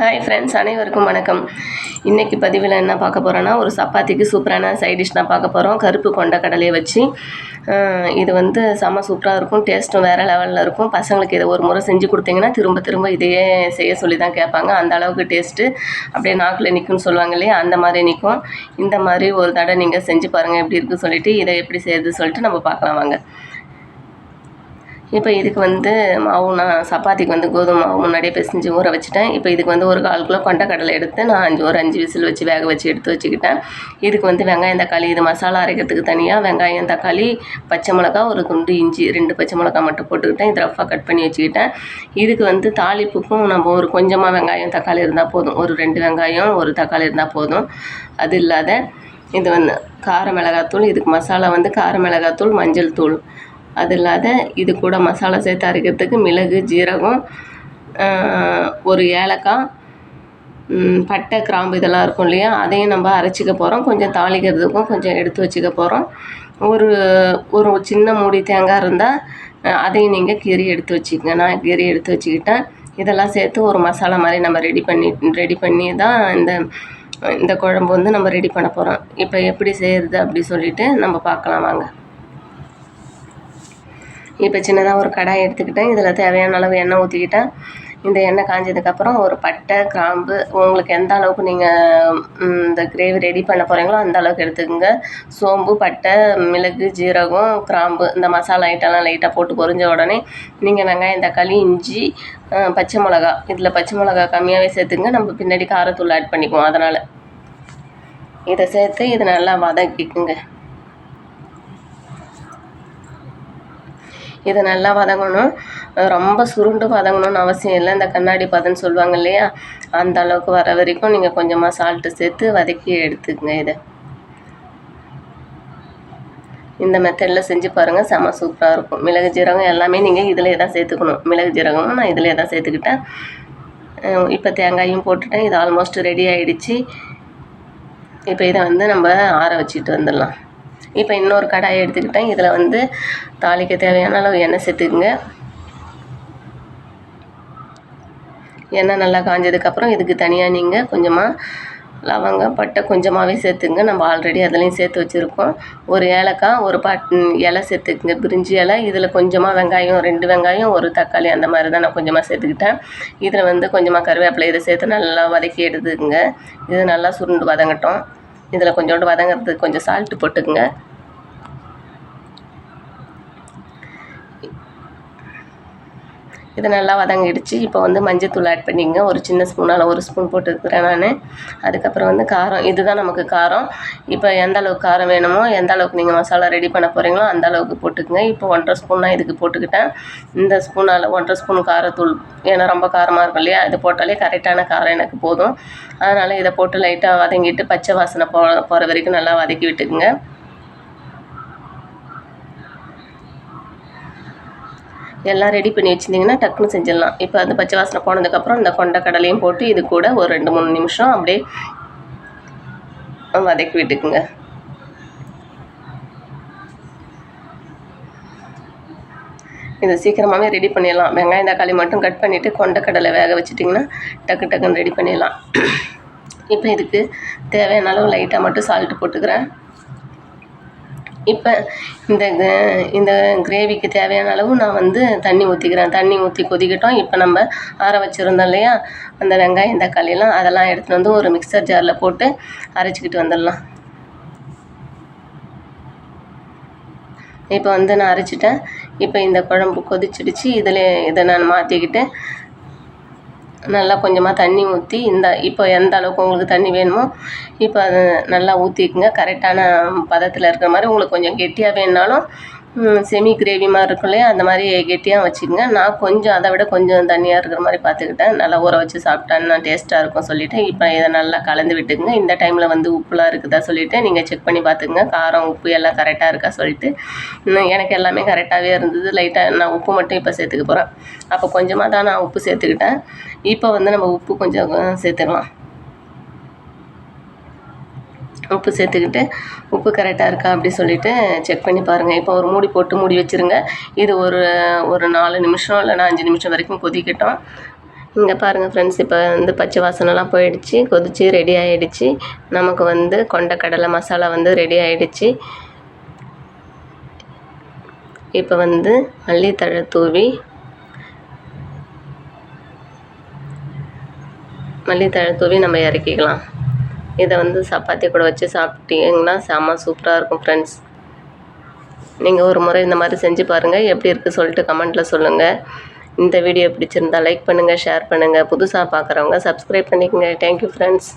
Hi friends அனைவருக்கும் வணக்கம். இன்றைக்கி பதிவில் என்ன பார்க்க போகிறோன்னா ஒரு சப்பாத்திக்கு சூப்பரான சைட் டிஷ் தான் பார்க்க போகிறோம் கருப்பு கொண்ட கடலையை வச்சு இது வந்து செம்ம சூப்பராக இருக்கும். டேஸ்ட்டும் வேறு லெவலில் இருக்கும். பசங்களுக்கு இதை ஒரு முறை செஞ்சு கொடுத்தீங்கன்னா திரும்ப திரும்ப இதையே செய்ய சொல்லி தான் கேட்பாங்க. அந்த அளவுக்கு டேஸ்ட்டு அப்படியே நாக்கில் நிற்கும்னு சொல்லுவாங்க இல்லையா? அந்த மாதிரி நிற்கும் இந்த மாதிரி ஒரு தடவை நீங்கள் செஞ்சு பாருங்கள் எப்படி இருக்குன்னு சொல்லிட்டு இதை எப்படி செய்யுது சொல்லிட்டு நம்ம பார்க்கலாம் வாங்க. இப்போ இதுக்கு வந்து மாவு நான் சப்பாத்திக்கு வந்து கோதுமை மாவு முன்னாடியே பிசைஞ்சு ஊற வச்சுட்டேன். இப்போ இதுக்கு வந்து ஒரு கால் கிலோ கொண்டக்கடலை எடுத்து நான் அஞ்சு ஒரு அஞ்சு விசில் வச்சு வேக வச்சு எடுத்து வச்சுக்கிட்டேன். இதுக்கு வந்து வெங்காயம் தக்காளி இது மசாலா அரைக்கிறதுக்கு தனியாக வெங்காயம் தக்காளி பச்சை மிளகா ஒரு துண்டு இஞ்சி ரெண்டு பச்சை மிளகா மட்டும் போட்டுக்கிட்டேன். இது ரஃபாக கட் பண்ணி வச்சுக்கிட்டேன். இதுக்கு வந்து தாளிப்புக்கும் நம்ம ஒரு கொஞ்சமாக வெங்காயம் தக்காளி இருந்தால் போதும். ஒரு ரெண்டு வெங்காயம் ஒரு தக்காளி இருந்தால் போதும். அது இல்லாத இது வந்து கார மிளகாத்தூள் இதுக்கு மசாலா வந்து கார மிளகாத்தூள் மஞ்சள் தூள். அது இல்லாத இது கூட மசாலா சேர்த்து அரைக்கிறதுக்கு மிளகு ஜீரகம் ஒரு ஏலக்காய் பட்டை கிராம்பு இதெல்லாம் இருக்கும் இல்லையா? அதையும் நம்ம அரைச்சிக்க போகிறோம் கொஞ்சம் தாளிக்கிறதுக்கும் கொஞ்சம் எடுத்து வச்சுக்க போகிறோம் ஒரு ஒரு சின்ன மூடி தேங்காய் இருந்தால் அதையும் நீங்கள் கீரி எடுத்து வச்சுக்கங்க. நான் கீரி எடுத்து வச்சுக்கிட்டேன். இதெல்லாம் சேர்த்து ஒரு மசாலா மாதிரி நம்ம ரெடி பண்ணி ரெடி பண்ணி தான் இந்த இந்த குழம்பு வந்து நம்ம ரெடி பண்ண போகிறோம் இப்போ எப்படி செய்கிறது அப்படி சொல்லிட்டு நம்ம பார்க்கலாம் வாங்க. இப்போ சின்னதாக ஒரு கடாய் எடுத்துக்கிட்டேன். இதில் தேவையான அளவு எண்ணெய் ஊற்றிக்கிட்டேன் இந்த எண்ணெய் காஞ்சதுக்கப்புறம் ஒரு பட்டை கிராம்பு உங்களுக்கு எந்த அளவுக்கு நீங்கள் இந்த கிரேவி ரெடி பண்ண போகிறீங்களோ அந்த அளவுக்கு எடுத்துக்கோங்க. சோம்பு பட்டை மிளகு ஜீரகம் கிராம்பு இந்த மசாலா ஐட்டம்லாம் லைட்டாக போட்டு பொரிஞ்ச உடனே நீங்கள் வெங்காயம் தக்காளி இஞ்சி பச்சை மிளகா. இதில் பச்சை மிளகா கம்மியாகவே சேர்த்துங்க நம்ம பின்னாடி காரத்தூள் ஆட் பண்ணிக்குவோம் அதனால். இதை சேர்த்து இதை நல்லா வதக்கிக்குங்க. இது நல்லா வதங்கணும். ரொம்ப சுருண்டு வதங்கணும்னு அவசியம் இல்லை. இந்த கண்ணாடி பதம்னு சொல்லுவாங்க இல்லையா? அந்த அளவுக்கு வர வரைக்கும் நீங்கள் கொஞ்சமாக சால்ட்டு சேர்த்து வதக்கி எடுத்துக்கங்க இதை. இந்த மெத்தடில் செஞ்சு பாருங்கள் செம சூப்பராக இருக்கும். மிளகு ஜீரகம் எல்லாமே நீங்கள் இதிலே தான் சேர்த்துக்கணும். மிளகு ஜீரகமும் நான் இதிலே தான் சேர்த்துக்கிட்டேன். இப்போ தேங்காயும் போட்டுட்டேன். இது ஆல்மோஸ்ட் ரெடி ஆகிடுச்சி இப்போ இதை வந்து நம்ம ஆற வச்சுட்டு வந்துடலாம். இப்போ இன்னொரு கடாயை எடுத்துக்கிட்டேன். இதில் வந்து தாளிக்க தேவையான அளவு எண்ணெய் சேர்த்துக்குங்க. எண்ணெய் நல்லா காஞ்சதுக்கப்புறம் இதுக்கு தனியாக நீங்கள் கொஞ்சமாக லவங்கம் பட்டை கொஞ்சமாகவே சேர்த்துங்க நம்ம ஆல்ரெடி அதுலேயும் சேர்த்து வச்சுருக்கோம். ஒரு ஏலக்காய் ஒரு பட் இலை சேர்த்துக்குங்க. பிரிஞ்சி இலை இதில் கொஞ்சமாக வெங்காயம் ரெண்டு வெங்காயம் ஒரு தக்காளி அந்த மாதிரி தான் நான் கொஞ்சமாக சேர்த்துக்கிட்டேன். இதில் வந்து கொஞ்சமாக கருவேப்பிலை இதை சேர்த்து நல்லா வதக்கி எடுத்துக்குங்க. இது நல்லா சுருண்டு வதங்கட்டும். இதில் கொஞ்சோண்டு வதங்கிறதுக்கு கொஞ்சம் சால்ட்டு போட்டுக்குங்க. இது நல்லா வதங்கிடுச்சு. இப்போ வந்து மஞ்சத்தூள் ஆட் பண்ணிங்க ஒரு சின்ன ஸ்பூனால் ஒரு ஸ்பூன் போட்டுருக்குறேன் நான். அதுக்கப்புறம் வந்து காரம். இதுதான் நமக்கு காரம். இப்போ எந்த அளவுக்கு காரம் வேணுமோ எந்த அளவுக்கு நீங்கள் மசாலா ரெடி பண்ண போகிறீங்களோ அந்த அளவுக்கு போட்டுக்கங்க. இப்போ ஒன்றரை ஸ்பூன் நான் இதுக்கு போட்டுக்கிட்டேன். இந்த ஸ்பூனால் ஒன்றரை ஸ்பூன் காரத்தூள். ஏன்னா ரொம்ப காரமாக இருக்கும் இல்லையா? இது போட்டாலே கரெக்டான காரம் எனக்கு போதும். அதனால் இதை போட்டு லைட்டாக வதங்கிட்டு பச்சை வாசனை போ போகிற வரைக்கும் நல்லா வதக்கி விட்டுக்குங்க. எல்லாம் ரெடி பண்ணி வச்சுருந்தீங்கன்னா டக்குன்னு செஞ்சிடலாம். இப்போ அந்த பச்சை வாசனை போனதுக்கப்புறம் இந்த கொண்ட கடலையும் போட்டு இது கூட ஒரு ரெண்டு மூணு நிமிஷம் அப்படியே வதக்கி விட்டுக்குங்க. இது சீக்கிரமாகவே ரெடி பண்ணிடலாம். வெங்காயம் தக்காளி மட்டும் கட் பண்ணிவிட்டு கொண்ட கடலை வேக வச்சுட்டிங்கன்னா டக்கு டக்குன்னு ரெடி பண்ணிடலாம். இப்போ இதுக்கு தேவையான அளவு லைட்டாக மட்டும் சால்ட்டு போட்டுக்கிறேன். இப்போ இந்த க- இந்த கிரேவிக்கு தேவையான அளவு நான் வந்து தண்ணி ஊற்றிக்கிறேன் தண்ணி ஊற்றி கொதிக்கட்டும். இப்போ நம்ம ஆற வச்சுருந்தோம் இல்லையா? அந்த வெங்காயம் தக்காளியெல்லாம் அதெல்லாம் எடுத்துகிட்டு வந்து ஒரு மிக்சர் ஜாரில் போட்டு அரைச்சிக்கிட்டு வந்துடலாம். இப்போ வந்து நான் அரைச்சிட்டேன். இப்போ இந்த குழம்பு கொதிச்சிடுச்சு. இதில் இதை நான் மாற்றிக்கிட்டு நல்லா கொஞ்சமாக தண்ணி ஊற்றி இந்த இப்போ எந்த அளவுக்கு உங்களுக்கு தண்ணி வேணுமோ இப்போ அது நல்லா ஊற்றிக்குங்க கரெக்டான பதத்தில் இருக்கிற மாதிரி உங்களுக்கு கொஞ்சம் கெட்டியாக வேணுனாலும் செமி கிரேவி மாதிரி இருக்கும் இல்லையா? அந்த மாதிரி கெட்டியாக வச்சுக்கோங்க. நான் கொஞ்சம் அதை விட கொஞ்சம் தண்ணியாக இருக்கிற மாதிரி பார்த்துக்கிட்டேன். நல்லா ஊற வச்சு சாப்பிட்டான்னா டேஸ்ட்டாக இருக்கும் சொல்லிவிட்டு இப்போ இதை நல்லா கலந்து விட்டுக்குங்க. இந்த டைமில் வந்து உப்புலாம் இருக்குதா சொல்லிவிட்டு நீங்கள் செக் பண்ணி பார்த்துக்குங்க. காரம் உப்பு எல்லாம் கரெக்டாக இருக்கா சொல்லிட்டு. எனக்கு எல்லாமே கரெக்டாகவே இருந்தது. லைட்டாக நான் உப்பு மட்டும் இப்போ சேர்த்துக்க போகிறேன் அப்போ கொஞ்சமாக தான் நான் உப்பு சேர்த்துக்கிட்டேன். இப்போ வந்து நம்ம உப்பு கொஞ்சம் சேர்த்துக்கலாம் உப்பு சேர்த்துக்கிட்டு உப்பு கரெக்டாக இருக்கா அப்படி சொல்லிட்டு செக் பண்ணி பாருங்கள் இப்போ ஒரு மூடி போட்டு மூடி வச்சுருங்க. இது ஒரு ஒரு நாலு நிமிஷம் இல்லைனா அஞ்சு நிமிஷம் வரைக்கும் கொதிக்கட்டும். இங்கே பாருங்கள் ஃப்ரெண்ட்ஸ் இப்போ வந்து பச்சை வாசனைலாம் போயிடுச்சு. கொதிச்சு ரெடி ஆகிடுச்சு நமக்கு வந்து கொண்டக்கடலை மசாலா வந்து ரெடி ஆகிடுச்சு இப்போ வந்து மல்லித்தழை தூவி மல்லித்தழை தூவி நம்ம இறக்கிக்கலாம். இதை வந்து சப்பாத்தி கூட வச்சு சாப்பிட்டீங்கன்னா செம்ம சூப்பராக இருக்கும் ஃப்ரெண்ட்ஸ் நீங்கள் ஒரு முறை இந்த மாதிரி செஞ்சு பாருங்கள் எப்படி இருக்குது சொல்லிட்டு கமெண்ட்டில் சொல்லுங்கள் இந்த வீடியோ பிடிச்சிருந்தா லைக் பண்ணுங்கள் ஷேர் பண்ணுங்கள் புதுசாக பார்க்குறவங்க சப்ஸ்கிரைப் பண்ணிக்கோங்க. Thank you friends